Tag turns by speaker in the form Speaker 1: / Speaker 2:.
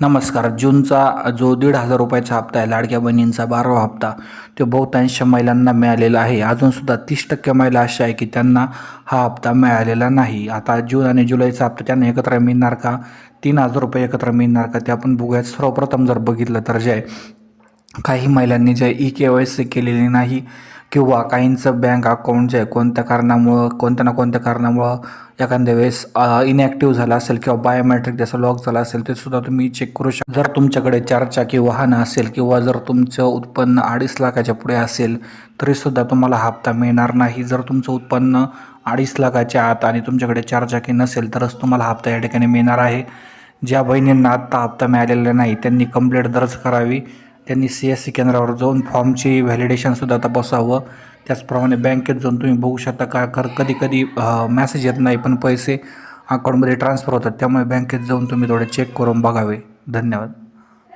Speaker 1: नमस्कार. जूनचा जो दीड हजार रुपयाचा हप्ता आहे लाडक्या बहिणींचा बारावा हप्ता तो बहुतांश महिलांना मिळालेला आहे. अजूनसुद्धा तीस टक्के महिला अशा आहे की त्यांना हा हप्ता मिळालेला नाही. आता जून आणि जुलैचा हप्ता त्यांना एकत्र मिळणार का? तीन हजार रुपये एकत्र मिळणार का? ते आपण बघूयात. सर्वप्रथम जर बघितलं तर जे काही महिलांनी जे ई के वाय सी केलेली नाही किंवा काहींचं बँक अकाउंट जे आहे कोणत्या कारणामुळं कोणत्या ना कोणत्या कारणामुळं एखाद्या वेळेस इनॅक्टिव्ह झालं असेल किंवा बायोमॅट्रिक त्याचा लॉक झाला असेल ते सुद्धा तुम्ही चेक करू शकता. जर तुमच्याकडे चारचाकी वाहन असेल किंवा जर तुमचं उत्पन्न अडीच लाखाच्या पुढे असेल तरीसुद्धा तुम्हाला हप्ता मिळणार नाही. जर तुमचं उत्पन्न अडीच लाखाच्या आत आणि तुमच्याकडे चारचाकी नसेल तरच तुम्हाला हप्ता या ठिकाणी मिळणार आहे. ज्या बहिणींना आत्ता हप्ता मिळालेला नाही त्यांनी कंप्लेंट दर्ज करावी. त्यांनी सी एस सी केंद्रावर जाऊन फॉर्मची व्हॅलिडेशनसुद्धा तपासावं. त्याचप्रमाणे बँकेत जाऊन तुम्ही बघू शकता का कर कधी कधी मॅसेज येत नाही पण पैसे अकाउंटमध्ये ट्रान्सफर होतात. त्यामुळे बँकेत जाऊन तुम्ही थोडे चेक करून बघावे. धन्यवाद.